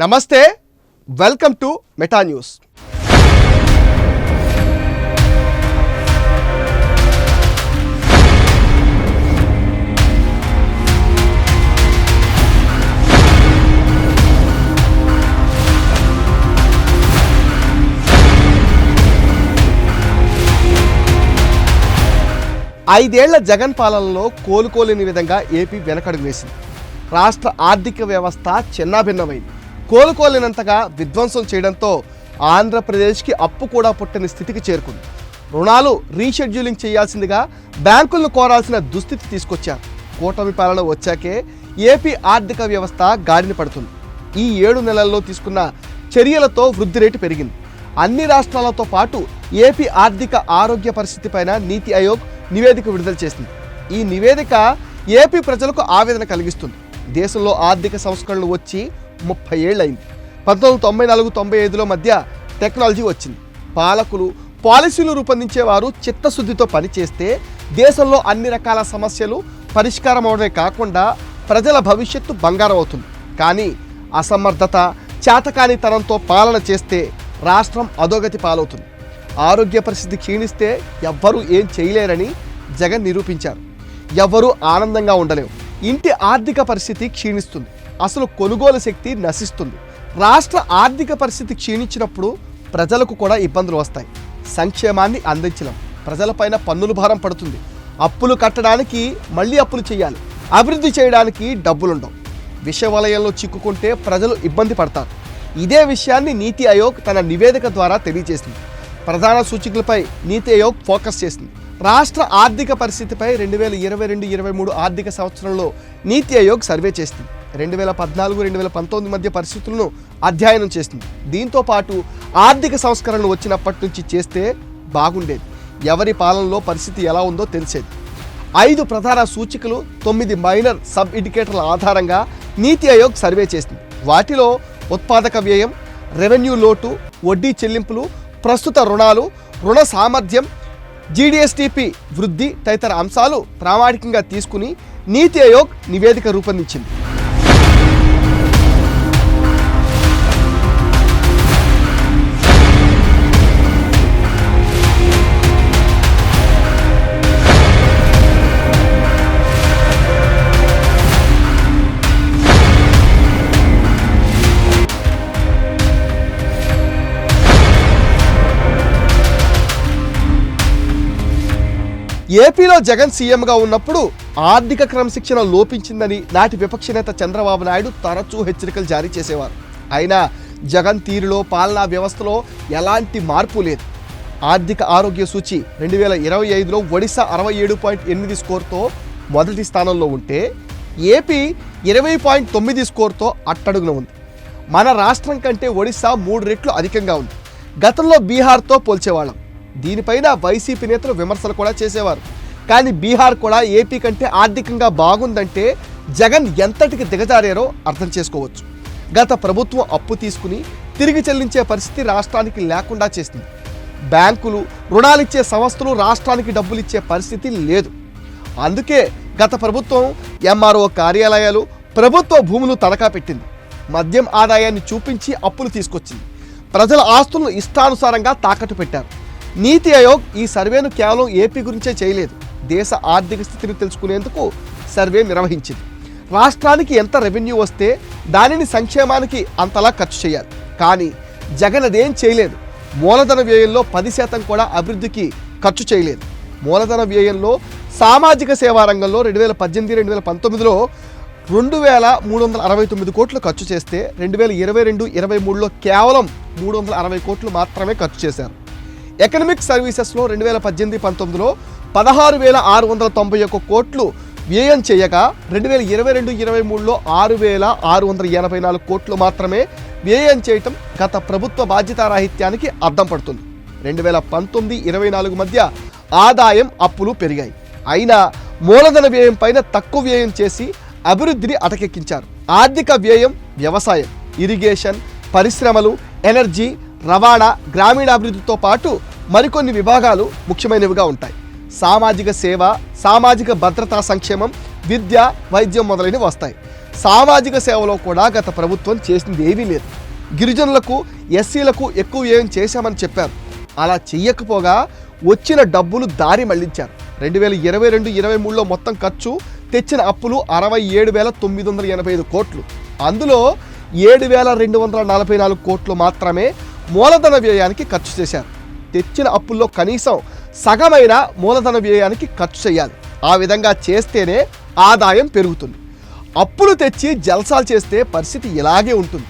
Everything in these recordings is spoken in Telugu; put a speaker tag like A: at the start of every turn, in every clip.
A: నమస్తే వెల్కమ్ టు మెటా న్యూస్. ఐదేళ్ళ జగన్ పాలనలో కోలుకోలేని విధంగా ఏపీ వెనకడుగు వేసింది. రాష్ట్ర ఆర్థిక వ్యవస్థ చిన్నాభిన్నమైంది. కోలుకోలేనంతగా విధ్వంసం చేయడంతో ఆంధ్రప్రదేశ్కి అప్పు కూడా పుట్టని స్థితికి చేరుకుంది. రుణాలు రీషెడ్యూలింగ్ చేయాల్సిందిగా బ్యాంకులను కోరాల్సిన దుస్థితి తీసుకొచ్చారు. కూటమి పాలన వచ్చాకే ఏపీ ఆర్థిక వ్యవస్థ గాడిన పడుతుంది. ఈ ఏడు నెలల్లో తీసుకున్న చర్యలతో వృద్ధి రేటు పెరిగింది. అన్ని రాష్ట్రాలతో పాటు ఏపీ ఆర్థిక ఆరోగ్య పరిస్థితిపైన నీతి ఆయోగ్ నివేదిక విడుదల చేసింది. ఈ నివేదిక ఏపీ ప్రజలకు ఆవేదన కలిగిస్తుంది. దేశంలో ఆర్థిక సంస్కరణలు వచ్చి ముప్పై ఏళ్ళైంది పంతొమ్మిది తొంభై నాలుగు తొంభై ఐదులో మధ్య టెక్నాలజీ వచ్చింది. పాలకులు పాలసీలు రూపొందించేవారు చిత్తశుద్ధితో పనిచేస్తే దేశంలో అన్ని రకాల సమస్యలు పరిష్కారం అవడమే కాకుండా ప్రజల భవిష్యత్తు బంగారం అవుతుంది కానీ అసమర్థత చేతకానితనంతో పాలన చేస్తే రాష్ట్రం అధోగతి పాలవుతుంది. ఆరోగ్య పరిస్థితి క్షీణిస్తే ఎవ్వరూ ఏం చేయలేరని జగన్ నిరూపించారు. ఎవ్వరూ ఆనందంగా ఉండలేవు. ఇంటి ఆర్థిక పరిస్థితి క్షీణిస్తుంది. అసలు కొనుగోలు శక్తి నశిస్తుంది. రాష్ట్ర ఆర్థిక పరిస్థితి క్షీణించినప్పుడు ప్రజలకు కూడా ఇబ్బందులు వస్తాయి. సంక్షేమాన్ని అందించలేం. ప్రజలపైన పన్నుల భారం పడుతుంది. అప్పులు కట్టడానికి మళ్ళీ అప్పులు చేయాలి. అభివృద్ధి చేయడానికి డబ్బులుండవు. విషవలయంలో చిక్కుకుంటే ప్రజలు ఇబ్బంది పడతారు. ఇదే విషయాన్ని నీతి ఆయోగ్ తన నివేదిక ద్వారా తెలియజేసింది. ప్రధాన సూచికలపై నీతి ఆయోగ్ ఫోకస్ చేసింది. రాష్ట్ర ఆర్థిక పరిస్థితిపై రెండు వేల ఇరవై రెండు ఇరవై మూడు ఆర్థిక సంవత్సరంలో నీతి ఆయోగ్ సర్వే చేసింది. రెండు వేల పద్నాలుగు రెండు వేల పంతొమ్మిది మధ్య పరిస్థితులను అధ్యయనం చేసింది. దీంతో పాటు ఆర్థిక సంస్కరణలు వచ్చినప్పటి నుంచి చేస్తే బాగుండేది. ఎవరి పాలనలో పరిస్థితి ఎలా ఉందో తెలిసేది. ఐదు ప్రధాన సూచికలు తొమ్మిది మైనర్ సబ్ ఇండికేటర్ల ఆధారంగా నీతి ఆయోగ్ సర్వే చేసింది. వాటిలో ఉత్పాదక వ్యయం రెవెన్యూ లోటు వడ్డీ చెల్లింపులు ప్రస్తుత రుణాలు రుణ సామర్థ్యం జీడిఎస్టిపి వృద్ధి తదితర అంశాలు ప్రామాణికంగా తీసుకుని నీతి ఆయోగ్ నివేదిక రూపొందించింది. ఏపీలో జగన్ సీఎంగా ఉన్నప్పుడు ఆర్థిక క్రమశిక్షణ లోపించిందని నాటి విపక్ష నేత చంద్రబాబు నాయుడు తరచూ హెచ్చరికలు జారీ చేసేవారు. అయినా జగన్ తీరులో పాలనా వ్యవస్థలో ఎలాంటి మార్పు లేదు. ఆర్థిక ఆరోగ్య సూచి రెండు వేల ఇరవై ఐదులో ఒడిశా అరవై ఏడు పాయింట్ ఎనిమిది స్కోర్తో మొదటి స్థానంలో ఉంటే ఏపీ ఇరవై పాయింట్ తొమ్మిది స్కోర్తో అట్టడుగున ఉంది. మన రాష్ట్రం కంటే ఒడిశా మూడు రెట్లు అధికంగా ఉంది. గతంలో బీహార్తో పోల్చేవాళ్ళం. దీనిపైన వైసీపీ నేతలు విమర్శలు కూడా చేసేవారు. కానీ బీహార్ కూడా ఏపీ కంటే ఆర్థికంగా బాగుందంటే జగన్ ఎంతటికి దిగజారారో అర్థం చేసుకోవచ్చు. గత ప్రభుత్వం అప్పు తీసుకుని తిరిగి చెల్లించే పరిస్థితి రాష్ట్రానికి లేకుండా చేసింది. బ్యాంకులు రుణాలిచ్చే సంస్థలు రాష్ట్రానికి డబ్బులు ఇచ్చే పరిస్థితి లేదు. అందుకే గత ప్రభుత్వం ఎంఆర్ఓ కార్యాలయాలు ప్రభుత్వ భూములు తనఖా పెట్టింది. మద్యం ఆదాయాన్ని చూపించి అప్పులు తీసుకొచ్చింది. ప్రజల ఆస్తులను ఇష్టానుసారంగా తాకట్టు పెట్టారు. నీతి ఆయోగ్ ఈ సర్వేను కేవలం ఏపీ గురించే చేయలేదు. దేశ ఆర్థిక స్థితిని తెలుసుకునేందుకు సర్వే నిర్వహించింది. రాష్ట్రానికి ఎంత రెవెన్యూ వస్తే దానిని సంక్షేమానికి అంతలా ఖర్చు చేయాలి. కానీ జగన్ అదేం చేయలేదు. మూలధన వ్యయంలో పది శాతం కూడా అభివృద్ధికి ఖర్చు చేయలేదు. మూలధన వ్యయంలో సామాజిక సేవా రంగంలో రెండు వేల పద్దెనిమిది రెండు వేల పంతొమ్మిదిలో రెండు వేల మూడు వందల అరవై తొమ్మిది కోట్లు ఖర్చు చేస్తే రెండు వేల ఇరవై రెండు ఇరవై మూడులో కేవలం మూడు వందల అరవై కోట్లు మాత్రమే ఖర్చు చేశారు. ఎకనమిక్ సర్వీసెస్లో రెండు వేల పద్దెనిమిది పంతొమ్మిదిలో పదహారు వేల ఆరు వందల తొంభై ఒక్క కోట్లు వ్యయం చేయగా రెండు వేల ఇరవై రెండు ఇరవై మూడులో ఆరు వేల ఆరు వందల ఎనభై నాలుగు కోట్లు మాత్రమే వ్యయం చేయటం గత ప్రభుత్వ బాధ్యతారాహిత్యానికి అద్దం పడుతుంది. రెండు వేల పంతొమ్మిది ఇరవై నాలుగు మధ్య ఆదాయం అప్పులు పెరిగాయి. అయినా మూలధన వ్యయం పైన తక్కువ వ్యయం చేసి అభివృద్ధిని అటకెక్కించారు. ఆర్థిక వ్యయం వ్యవసాయం ఇరిగేషన్ పరిశ్రమలు ఎనర్జీ రవాణా గ్రామీణాభివృద్ధితో పాటు మరికొన్ని విభాగాలు ముఖ్యమైనవిగా ఉంటాయి. సామాజిక సేవ సామాజిక భద్రతా సంక్షేమం విద్య వైద్యం మొదలైనవి వస్తాయి. సామాజిక సేవలో కూడా గత ప్రభుత్వం చేసింది ఏమీ లేదు. గిరిజనులకు ఎస్సీలకు ఎక్కువ ఏం చేశామని చెప్పారు. అలా చెయ్యకపోగా వచ్చిన డబ్బులు దారి మళ్ళించారు. రెండు వేల ఇరవై రెండు ఇరవై మూడులో మొత్తం ఖర్చు తెచ్చిన అప్పులు అరవై ఏడు వేల తొమ్మిది వందల ఎనభై ఐదు కోట్లు. అందులో ఏడు వేల రెండు వందల నలభై నాలుగు కోట్లు మాత్రమే మూలధన వ్యయానికి ఖర్చు చేశారు. తెచ్చిన అప్పుల్లో కనీసం సగమైన మూలధన వ్యయానికి ఖర్చు చేయాలి. ఆ విధంగా చేస్తేనే ఆదాయం పెరుగుతుంది. అప్పులు తెచ్చి జల్సాలు చేస్తే పరిస్థితి ఇలాగే ఉంటుంది.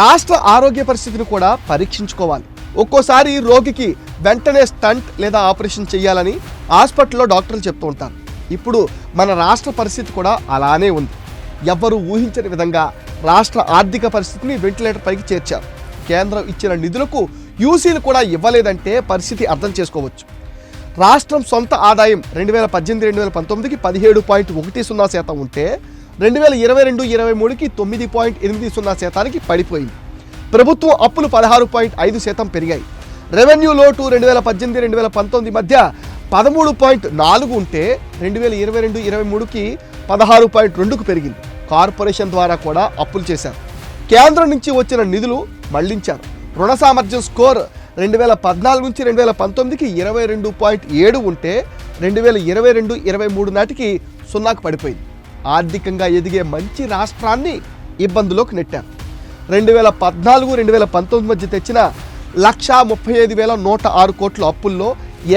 A: రాష్ట్ర ఆరోగ్య పరిస్థితిని కూడా పరీక్షించుకోవాలి. ఒక్కోసారి రోగికి వెంటనే స్టంట్ లేదా ఆపరేషన్ చేయాలని హాస్పిటల్లో డాక్టర్లు చెప్తూ ఉంటారు. ఇప్పుడు మన రాష్ట్ర పరిస్థితి కూడా అలానే ఉంది. ఎవ్వరూ ఊహించని విధంగా రాష్ట్ర ఆర్థిక పరిస్థితిని వెంటిలేటర్ పైకి చేర్చారు. కేంద్రం ఇచ్చిన నిధులకు యూసీలు కూడా ఇవ్వలేదంటే పరిస్థితి అర్థం చేసుకోవచ్చు. రాష్ట్రం సొంత ఆదాయం రెండు వేల పద్దెనిమిది రెండు వేల పంతొమ్మిదికి పదిహేడు పాయింట్ ఒకటి సున్నా శాతం ఉంటే రెండు వేల ఇరవై రెండు ఇరవై మూడుకి తొమ్మిది పాయింట్ ఎనిమిది సున్నా శాతానికి పడిపోయింది. ప్రభుత్వం అప్పులు పదహారు పాయింట్ ఐదు శాతం పెరిగాయి. రెవెన్యూ లోటు రెండు వేల పద్దెనిమిది రెండు వేల పంతొమ్మిది మధ్య పదమూడు పాయింట్ నాలుగు ఉంటే రెండు వేల ఇరవై రెండు ఇరవై మూడుకి పదహారు పాయింట్ రెండుకు పెరిగింది. కార్పొరేషన్ ద్వారా కూడా అప్పులు చేశారు. కేంద్రం నుంచి వచ్చిన నిధులు మళ్ళించారు. రుణ సామర్థ్యం స్కోర్ రెండు వేల పద్నాలుగు నుంచి రెండు వేల పంతొమ్మిదికి ఇరవై రెండు పాయింట్ ఏడు ఉంటే రెండు వేల ఇరవై రెండు ఇరవై మూడు నాటికి సున్నాకు పడిపోయింది. ఆర్థికంగా ఎదిగే మంచి రాష్ట్రాన్ని ఇబ్బందులోకి నెట్టారు. రెండు వేల పద్నాలుగు రెండు వేల పంతొమ్మిది మధ్య తెచ్చిన లక్షా ముప్పై ఐదు వేల నూట ఆరు కోట్ల అప్పుల్లో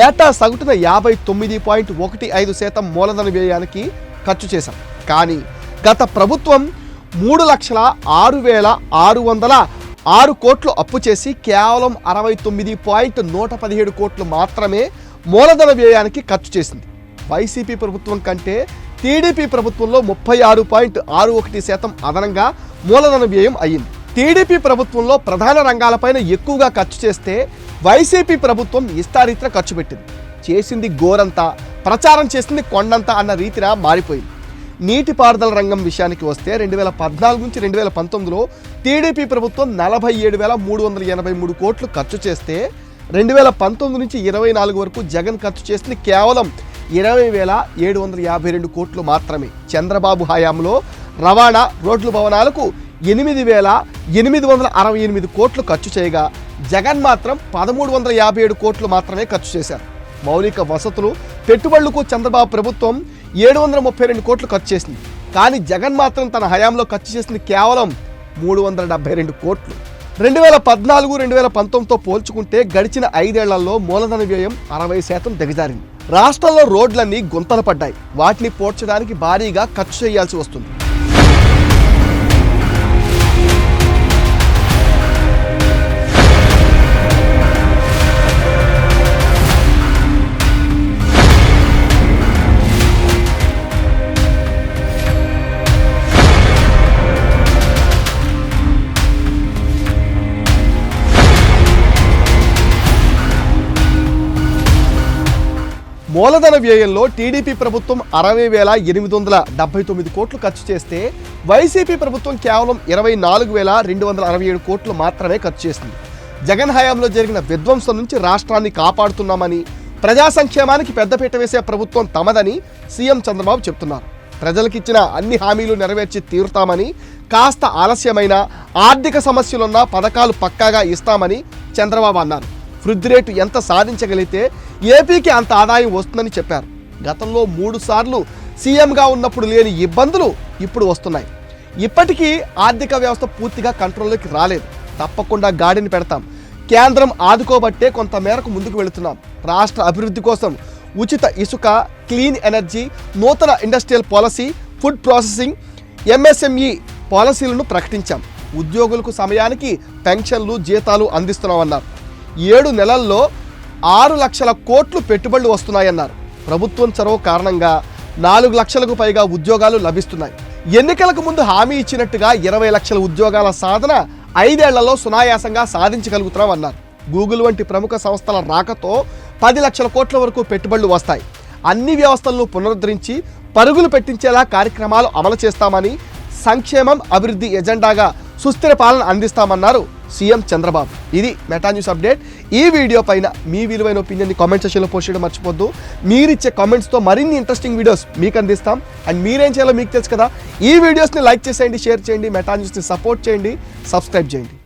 A: ఏటా సగటున యాభై తొమ్మిది పాయింట్ ఒకటి ఐదు శాతం మూలధన వ్యయానికి ఖర్చు చేశాం. కానీ గత ప్రభుత్వం మూడు లక్షల ఆరు వేల ఆరు వందల ఆరు కోట్లు అప్పు చేసి కేవలం అరవై తొమ్మిది పాయింట్ నూట పదిహేడు కోట్లు మాత్రమే మూలధన వ్యయానికి ఖర్చు చేసింది. వైసీపీ ప్రభుత్వం కంటే టీడీపీ ప్రభుత్వంలో ముప్పై ఆరు పాయింట్ ఆరు ఒకటి శాతం అదనంగా మూలధన వ్యయం అయింది టీడీపీ ప్రభుత్వంలో ప్రధాన రంగాలపైన ఎక్కువగా ఖర్చు చేస్తే వైసీపీ ప్రభుత్వం ఇష్టారీత్ర ఖర్చు పెట్టింది. చేసింది గోరంతా ప్రచారం చేసింది కొండంతా అన్న రీతిన మారిపోయింది. నీటిపారుదల రంగం విషయానికి వస్తే రెండు వేల పద్నాలుగు నుంచి రెండు వేల పంతొమ్మిదిలో టీడీపీ ప్రభుత్వం నలభై ఏడు వేల మూడు వందల ఎనభై మూడు కోట్లు ఖర్చు చేస్తే రెండు వేల పంతొమ్మిది నుంచి ఇరవై నాలుగు వరకు జగన్ ఖర్చు చేసింది కేవలం ఇరవై వేల ఏడు వందల యాభై రెండు కోట్లు మాత్రమే. చంద్రబాబు హయాంలో రవాణా రోడ్లు భవనాలకు ఎనిమిది వేల ఎనిమిది వందల అరవై ఎనిమిది కోట్లు ఖర్చు చేయగా జగన్ మాత్రం పదమూడు వందల యాభై ఏడు కోట్లు మాత్రమే ఖర్చు చేశారు. మౌలిక వసతులు పెట్టుబడులకు చంద్రబాబు ప్రభుత్వం ఏడు వందల ముప్పై రెండు కోట్లు ఖర్చు చేసింది. కానీ జగన్ మాత్రం తన హయాంలో ఖర్చు చేసింది కేవలం మూడు వందల డెబ్బై రెండు కోట్లు. రెండు వేల పద్నాలుగు రెండు వేల పంతొమ్మిదితో పోల్చుకుంటే గడిచిన ఐదేళ్ళలో మూలధన వ్యయం అరవై శాతం దిగజారింది. రాష్ట్రంలో రోడ్లన్నీ గుంతలు పడ్డాయి. వాటిని పోడ్చడానికి భారీగా ఖర్చు చేయాల్సి వస్తుంది. మూలధన వ్యయంలో టీడీపీ ప్రభుత్వం అరవై వేల ఎనిమిది వందల డెబ్బై తొమ్మిది కోట్లు ఖర్చు చేస్తే వైసీపీ ప్రభుత్వం కేవలం ఇరవై నాలుగు వేల రెండు వందల అరవై ఏడు కోట్లు మాత్రమే ఖర్చు చేసింది. జగన్ హయాంలో జరిగిన విధ్వంసం నుంచి రాష్ట్రాన్ని కాపాడుతున్నామని ప్రజా సంక్షేమానికి పెద్దపీట వేసే ప్రభుత్వం తమదని సీఎం చంద్రబాబు చెప్తున్నారు. ప్రజలకిచ్చిన అన్ని హామీలు నెరవేర్చి తీరుతామని కాస్త ఆలస్యమైన ఆర్థిక సమస్యలున్న పథకాలు పక్కాగా ఇస్తామని చంద్రబాబు అన్నారు. వృద్ధి రేటు ఎంత సాధించగలిగితే ఏపీకి అంత ఆదాయం వస్తుందని చెప్పారు. గతంలో మూడు సార్లు సీఎంగా ఉన్నప్పుడు లేని ఇబ్బందులు ఇప్పుడు వస్తున్నాయి. ఇప్పటికీ ఆర్థిక వ్యవస్థ పూర్తిగా కంట్రోల్లోకి రాలేదు. తప్పకుండా గాడిని పెడతాం. కేంద్రం ఆదుకోబట్టే కొంత మేరకు ముందుకు వెళుతున్నాం. రాష్ట్ర అభివృద్ధి కోసం ఉచిత ఇసుక క్లీన్ ఎనర్జీ నూతన industrial policy food processing MSME పాలసీలను ప్రకటించాం. ఉద్యోగులకు సమయానికి పెన్షన్లు జీతాలు అందిస్తున్నామన్నారు. ఏడు నెలల్లో ఆరు లక్షల కోట్లు పెట్టుబడులు వస్తున్నాయన్నారు. ప్రభుత్వం చొరవ కారణంగా నాలుగు లక్షలకు పైగా ఉద్యోగాలు లభిస్తున్నాయి. ఎన్నికలకు ముందు హామీ ఇచ్చినట్టుగా ఇరవై లక్షల ఉద్యోగాల సాధన ఐదేళ్ళలో సునాయాసంగా సాధించగలుగుతున్నామన్నారు. గూగుల్ వంటి ప్రముఖ సంస్థల రాకతో పది లక్షల కోట్ల వరకు పెట్టుబడులు వస్తాయి. అన్ని వ్యవస్థలను పునరుద్ధరించి పరుగులు పెట్టించేలా కార్యక్రమాలు అమలు చేస్తామని సంక్షేమం అభివృద్ధి ఎజెండాగా సుస్థిర పాలన అందిస్తామన్నారు సీఎం చంద్రబాబు. ఇది మెటా న్యూస్ అప్డేట్. ఈ వీడియో పైన మీ విలువైన ఒపీనియన్ని కామెంట్ సెక్షన్లో పోస్ట్ చేయడం మర్చిపోద్దు. మీరిచ్చే కామెంట్స్తో మరిన్ని ఇంట్రెస్టింగ్ వీడియోస్ మీకు అందిస్తాం. అండ్ మీరేం చేయాలో మీకు తెలుసు కదా. ఈ వీడియోస్ని లైక్ చేసేయండి షేర్ చేయండి మెటా న్యూస్ని సపోర్ట్ చేయండి సబ్స్క్రైబ్ చేయండి.